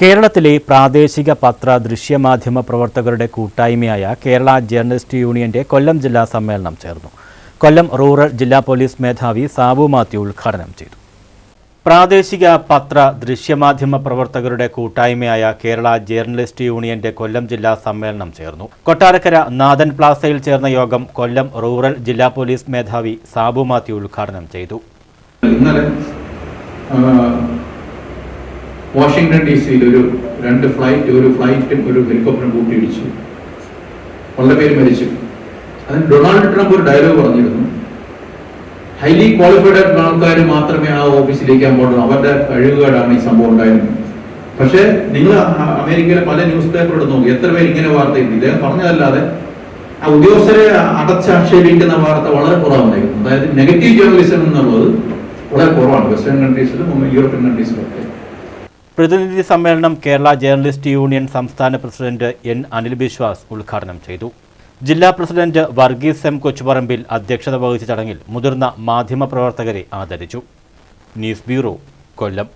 കേരളത്തിലെ പ്രാദേശിക പത്ര ദൃശ്യമാധ്യമ പ്രവർത്തകരുടെ കൂട്ടായ്മയായ കേരള ജേർണലിസ്റ്റ് യൂണിയന്റെ കൊല്ലം ജില്ലാ സമ്മേളനം ചേർന്നു. കൊല്ലം റൂറൽ ജില്ലാ പോലീസ് മേധാവി സാബു മാത്യു ഉദ്ഘാടനം ചെയ്തു. പ്രാദേശിക പത്ര ദൃശ്യമാധ്യമ പ്രവർത്തകരുടെ കൂട്ടായ്മയായ കേരള ജേർണലിസ്റ്റ് യൂണിയന്റെ കൊല്ലം ജില്ലാ സമ്മേളനം ചേർന്നു. കൊട്ടാരക്കര നാദൻ പ്ലാസയിൽ ചേർന്ന യോഗം കൊല്ലം റൂറൽ ജില്ലാ പോലീസ് മേധാവി സാബു മാത്യു ഉദ്ഘാടനം ചെയ്തു. വാഷിങ്ടൺ ഡി സിയിൽ ഒരു രണ്ട് ഫ്ലൈറ്റ് ഒരു ഫ്ലൈറ്റും ഒരു ഹെലികോപ്റ്ററും കൂട്ടിയിടിച്ചു വളരെ പേര് മരിച്ചു. അതിന് ഡൊണാൾഡ് ട്രംപ് ഒരു ഡയലോഗ് പറഞ്ഞിരുന്നു. ഹൈലി ക്വാളിഫൈഡ് ആയിട്ടുള്ള ആൾക്കാർ മാത്രമേ ആ ഓഫീസിലേക്ക് പാടുള്ളൂ അവരുടെ കഴിവുകേടാണ് ഈ സംഭവം ഉണ്ടായിരുന്നത്. പക്ഷേ നിങ്ങൾ അമേരിക്കയിലെ പല ന്യൂസ് പേപ്പറോട് നോക്കി. എത്ര പേര് ഇങ്ങനെ വാർത്ത ഇദ്ദേഹം പറഞ്ഞതല്ലാതെ ആ ഉദ്യോഗസ്ഥരെ അടച്ചാക്ഷേപിക്കുന്ന വാർത്ത വളരെ കുറവായിരുന്നു. അതായത് നെഗറ്റീവ് ജേർണലിസം എന്നുള്ളത് വളരെ കുറവാണ്. വെസ്റ്റേൺ കൺട്രീസിലും യൂറോപ്യൻ കൺട്രീസിലും ഒക്കെ. പ്രതിനിധി സമ്മേളനം കേരള ജേർണലിസ്റ്റ് യൂണിയൻ സംസ്ഥാന പ്രസിഡന്റ് എൻ അനിൽ ബിശ്വാസ് ഉദ്ഘാടനം ചെയ്തു. ജില്ലാ പ്രസിഡന്റ് വർഗീസ് എം കൊച്ചുപറമ്പിൽ അധ്യക്ഷത വഹിച്ച ചടങ്ങിൽ മുതിർന്ന മാധ്യമപ്രവർത്തകരെ ആദരിച്ചു. News bureau Kollam.